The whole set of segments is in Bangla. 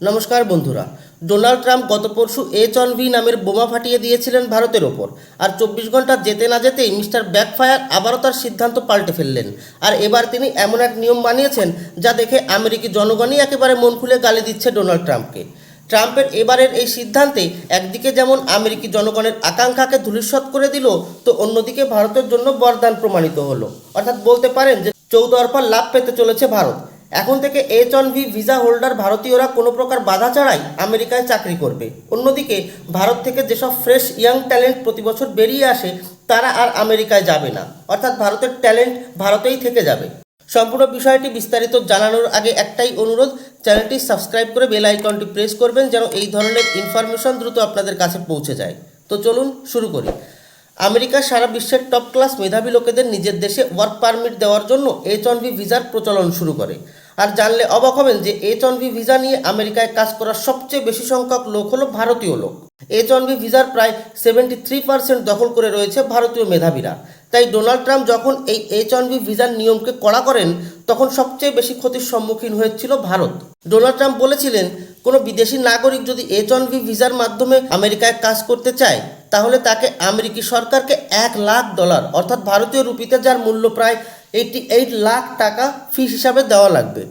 নমস্কার বন্ধুরা। ডোনাল্ড ট্রাম্প গত পরশু এইচ অন ভি নামের বোমা ফাটিয়ে দিয়েছিলেন ভারতের ওপর। আর চব্বিশ ঘণ্টা যেতে না যেতেই মিস্টার ব্যাকফায়ার আবারও তার সিদ্ধান্ত পাল্টে ফেললেন। আর এবার তিনি এমন এক নিয়ম বানিয়েছেন যা দেখে আমেরিকি জনগণই একেবারে মন খুলে গালি দিচ্ছে ডোনাল্ড ট্রাম্পকে। ট্রাম্পের এবারের এই সিদ্ধান্তে একদিকে যেমন আমেরিকি জনগণের আকাঙ্ক্ষাকে ধূলিসাৎ করে দিল, তো অন্যদিকে ভারতের জন্য বরদান প্রমাণিত হলো। অর্থাৎ বলতে পারেন যে চৌতরফা লাভ পেতে চলেছে ভারত। এখন থেকে H one B visa holder ভারতীয়রা কোনো প্রকার বাধা ছাড়াই আমেরিকায় চাকরি করবে। অন্যদিকে, ভারত থেকে যেসব ফ্রেশ ইয়াং ট্যালেন্ট প্রতি বছর বেরিয়ে আসে, তারা আর আমেরিকায় যাবে না। অর্থাৎ ভারতের ট্যালেন্ট ভারতেই থেকে যাবে। সম্পূর্ণ বিষয়টি বিস্তারিত জানানোর আগে একটাই অনুরোধ, চ্যানেলটি সাবস্ক্রাইব করে বেল আইকনটি প্রেস করবেন যেন এই ধরনের ইনফরমেশন দ্রুত আপনাদের কাছে পৌঁছে যায়। তো চলুন শুরু করি। আমেরিকা সারা বিশ্বের টপ ক্লাস মেধাবী লোকেদের নিজের দেশে ওয়ার্ক পারমিট দেওয়ার জন্য এইচ অন ভি ভিসার প্রচলন শুরু করে। আর জানলে অবাক হবেন যে এইচ অন ভি ভিসা নিয়ে আমেরিকায় কাজ করার সবচেয়ে বেশি সংখ্যক লোক হলো ভারতীয় লোক। এইচ অন ভি ভিসার প্রায় সেভেন্টি থ্রি পার্সেন্ট দখল করে রয়েছে ভারতীয় মেধাবীরা। তাই ডোনাল্ড ট্রাম্প যখন এই এইচ অন ভি ভিসার নিয়মকে কড়া করেন, তখন সবচেয়ে বেশি ক্ষতির সম্মুখীন হয়েছিল ভারত। ডোনাল্ড ট্রাম্প বলেছিলেন, কোনো বিদেশি নাগরিক যদি এইচ অন ভি ভিসার মাধ্যমে আমেরিকায় কাজ করতে চায় তাহলে তাকে আমেরিকি সরকারকে এক লাখ ডলার, অর্থাৎ ভারতীয় রুপিতে যার মূল্য প্রায় এইটি এইট লাখ টাকা ফিস হিসাবে দেওয়া লাগবে।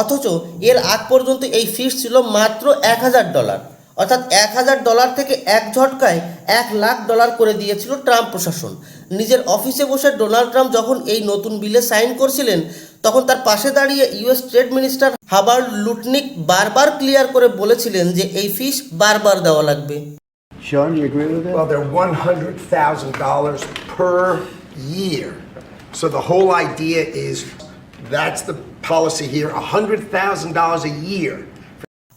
অথচ এর আগ পর্যন্ত এই ফিস ছিল মাত্র এক হাজার ডলার, অর্থাৎ এক হাজার ডলার থেকে এক ঝটকায় এক লাখ ডলার করে দিয়েছিল ট্রাম্প প্রশাসন। নিজের অফিসে বসে ডোনাল্ড ট্রাম্প যখন এই নতুন বিলে সাইন করছিলেন, তখন তার পাশে দাঁড়িয়ে US trade minister Howard Lutnick বারবার ক্লিয়ার করে বলেছিলেন যে এই ফিস বারবার দেওয়া লাগবে। Sean, you agree with Well, that? they're one hundred thousand dollars per year. So the whole idea is, that's the policy here, hundred thousand dollars a year.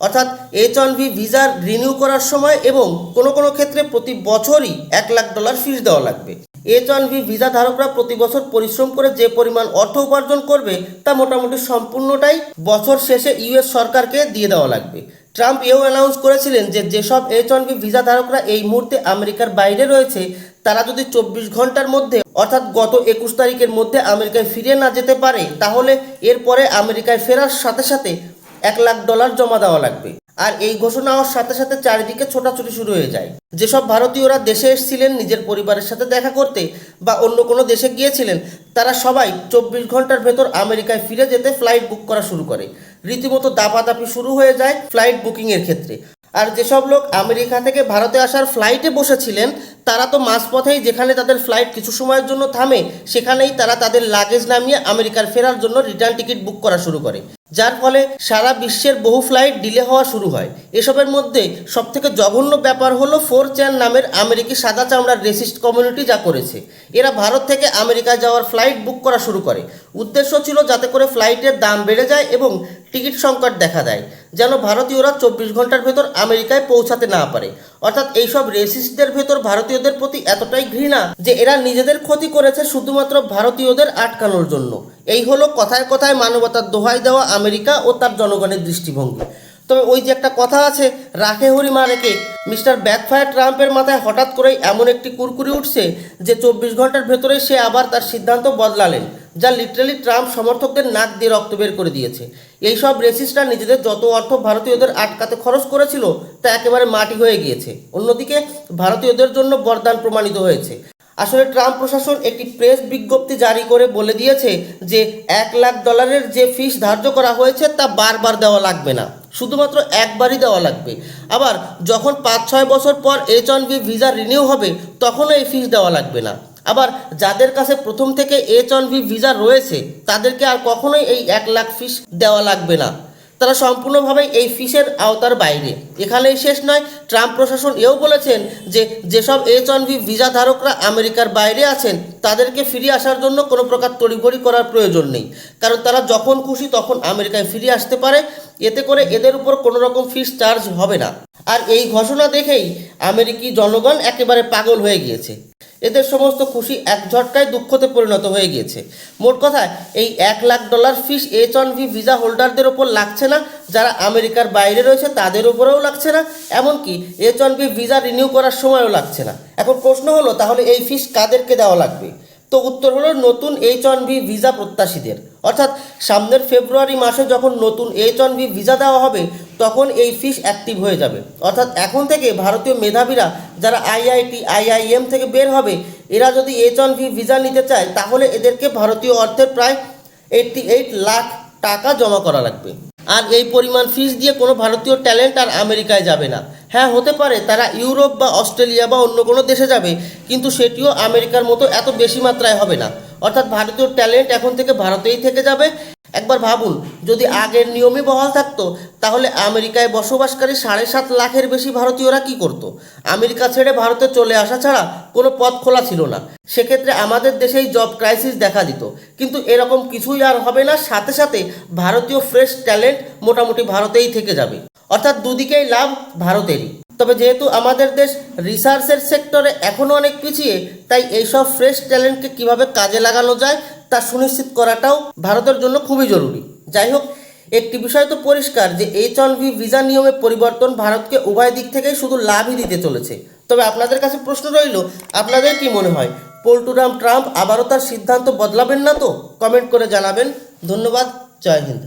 অর্থাৎ H one B visa renew করার সময় এবং কোনো কোনো ক্ষেত্রে প্রতি বছরই এক লাখ ডলার ফিস দেওয়া লাগবে এইচ অন ভি ভিসা ধারকরা প্রতি বছর পরিশ্রম করে যে পরিমাণ অর্থ উপার্জন করবে তা মোটামুটি সম্পূর্ণটাই বছর শেষে ইউএস সরকারকে দিয়ে দেওয়া লাগবে ট্রাম্প এও অ্যানাউন্স করেছিলেন যে যেসব এইচ ওয়ান বি ভিসা ধারকরা এই মুহূর্তে আমেরিকার বাইরে রয়েছে, তারা যদি চব্বিশ ঘণ্টার মধ্যে, অর্থাৎ গত একুশ তারিখের মধ্যে আমেরিকায় ফিরে না যেতে পারে, তাহলে এরপরে আমেরিকায় ফেরার সাথে সাথে এক লাখ ডলার জমা দেওয়া লাগবে। আর এই ঘোষণা হওয়ার সাথে সাথে চারিদিকে ছোটাছুটি শুরু হয়ে যায়। যেসব ভারতীয়রা দেশে এসেছিলেন, নিজের পরিবারের সাথে দেখা করতে বা অন্য কোনো দেশে গিয়েছিলেন, তারা সবাই চব্বিশ ঘণ্টার ভেতর আমেরিকায় ফিরে যেতে ফ্লাইট বুক করা শুরু করে। রীতিমতো দাপাদাপি শুরু হয়ে যায় ফ্লাইট বুকিংয়ের ক্ষেত্রে। আর যেসব লোক আমেরিকা থেকে ভারতে আসার ফ্লাইটে বসেছিলেন, তারা তো মাঝপথেই যেখানে তাদের ফ্লাইট কিছু সময়ের জন্য থামে, সেখানেই তারা তাদের লাগেজ নামিয়ে আমেরিকার ফেরার জন্য রিটার্ন টিকিট বুক করা শুরু করে। যার ফলে সারা বিশ্বের বহু ফ্লাইট ডিলে হওয়া শুরু হয়। এসবের মধ্যে সবথেকে জঘন্য ব্যাপার হলো ফোর চ্যান নামের আমেরিকি সাদা চামড়ার রেসিস্ট কমিউনিটি যা করেছে। এরা ভারত থেকে আমেরিকা যাওয়ার ফ্লাইট বুক করা শুরু করে। উদ্দেশ্য ছিল যাতে করে ফ্লাইটের দাম বেড়ে যায় এবং টিকিট সংকট দেখা দেয়। যেন ভারতীয়রা চব্বিশ ঘণ্টার ভেতর আমেরিকায় পৌঁছাতে না পারে। অর্থাৎ এইসব রেসিস্টদের ভেতর ভারতীয়দের প্রতি এতটাই ঘৃণা যে এরা নিজেদের ক্ষতি করেছে শুধুমাত্র ভারতীয়দের আটকানোর জন্য। এই হলো কথায় কথায় মানবতার দোহাই দেওয়া আমেরিকা ও তার জনগণের দৃষ্টিভঙ্গি। তবে ওই যে একটা কথা আছে, রাখে হরি মা রেখে মিস্টার ব্যাকফায়ার ট্রাম্পের মাথায় হঠাৎ করেই এমন একটি কুরকুরি উঠছে যে চব্বিশ ঘণ্টার ভেতরে সে আবার তার সিদ্ধান্ত বদলালেন, যা লিটারালি ট্রাম্প সমর্থকদের নাক দিয়ে রক্ত বের করে দিয়েছে। এইসব রেসিস্টরা নিজেদের যত অর্থ ভারতীয়দের আটকাতে খরচ করেছিল, তা একেবারে মাটি হয়ে গিয়েছে। অন্যদিকে, ভারতীয়দের জন্য বরদান প্রমাণিত হয়েছে। আসলে ট্রাম্প প্রশাসন একটি প্রেস বিজ্ঞপ্তি জারি করে বলে দিয়েছে যে, এক লাখ ডলারের যে ফিস ধার্য করা হয়েছে, তা বারবার দেওয়া লাগবে না। শুধুমাত্র একবারই দেওয়া লাগবে। আবার যখন পাঁচ, ছয় বছর পর H one B visa renew হবে, তখনও এই ফিস দেওয়া লাগবে না। আবার যাদের কাছে প্রথম থেকে এইচ ওয়ান বি ভিসা রয়েছে, তাদেরকে আর কখনোই এই এক লাখ ফিস দেওয়া লাগবে না। তারা সম্পূর্ণভাবে এই ফিসের আওতার বাইরে। এখানেই শেষ নয়, ট্রাম্প প্রশাসন এও বলেছেন যে যেসব এইচ ওয়ান ভি ভিসা ধারকরা আমেরিকার বাইরে আছেন, তাদেরকে ফিরে আসার জন্য কোনো প্রকার তড়িঘড়ি করার প্রয়োজন নেই। কারণ তারা যখন খুশি তখন আমেরিকায় ফিরে আসতে পারে, এতে করে এদের উপর কোনো রকম ফিস চার্জ হবে না। আর এই ঘোষণা দেখেই আমেরিকি জনগণ একেবারে পাগল হয়ে গিয়েছে। এদের সমস্ত খুশি এক ঝটকায় দুঃখতে পরিণত হয়ে গিয়েছে। মোট কথা এই এক lakh dollar fees H one B visa হোল্ডারদের ওপর লাগছে না, যারা আমেরিকার বাইরে রয়েছে তাদের উপরেও লাগছে না, এমনকি H one B visa renew করার সময়ও লাগছে না। এখন প্রশ্ন হলো, তাহলে এই ফিস কাদেরকে দেওয়া লাগবে? তো উত্তর হলো, নতুন এইচ অন ভি ভিসা প্রত্যাশীদের। অর্থাৎ সামনের ফেব্রুয়ারি মাসে যখন নতুন এইচ ওয়ান ভি ভিসা দেওয়া হবে, তখন এই ফিস অ্যাক্টিভ হয়ে যাবে। অর্থাৎ এখন থেকে ভারতীয় মেধাবীরা যারা আইআইটি আইআইএম থেকে বের হবে, এরা যদি এইচ ওয়ান ভি ভিসা নিতে চায়, তাহলে এদেরকে ভারতীয় অর্থের প্রায় এইটটি এইট লাখ টাকা জমা করা লাগবে। আর এই পরিমাণ ফিস দিয়ে কোনো ভারতীয় ট্যালেন্ট আর আমেরিকায় যাবে না। হ্যাঁ হতে পারে তারা ইউরোপ বা অস্ট্রেলিয়া বা অন্য কোনো দেশে যাবে, কিন্তু সেটিও আমেরিকার মতো এত বেশি মাত্রায় হবে না। অর্থাৎ ভারতীয় ট্যালেন্ট এখন থেকে ভারতেই থেকে যাবে। একবার ভাবুন, যদি আগের নিয়মই বহাল থাকতো, তাহলে আমেরিকায় বসবাসকারী সাড়ে সাত লাখের বেশি ভারতীয়রা কি করত? আমেরিকা ছেড়ে ভারতে চলে আসা ছাড়া কোনো পথ খোলা ছিল না। সেক্ষেত্রে আমাদের দেশেই জব ক্রাইসিস দেখা দিত। কিন্তু এরকম কিছুই আর হবে না, সাথে সাথে ভারতীয় ফ্রেশ ট্যালেন্ট মোটামুটি ভারতেই থেকে যাবে। অর্থাৎ দুদিকেই লাভ ভারতেরই। তবে যেহেতু আমাদের দেশ রিসার্চের সেক্টরে এখনও অনেক পিছিয়ে, তাই এইসব ফ্রেশ ট্যালেন্টকে কীভাবে কাজে লাগানো যায় তা সুনিশ্চিত করাটাও ভারতের জন্য খুবই জরুরি। যাই হোক, একটি বিষয় তো পরিষ্কার যে এইচ ভি ভিসা নিয়মে পরিবর্তন ভারতকে উভয় দিক থেকেই শুধু লাভই দিতে চলেছে। তবে আপনাদের কাছে প্রশ্ন রইল, আপনাদের কি মনে হয়? পল্টুরাম ট্রাম্প আবারও তার সিদ্ধান্ত বদলাবেন না তো? কমেন্ট করে জানাবেন। ধন্যবাদ, জয় হিন্দ।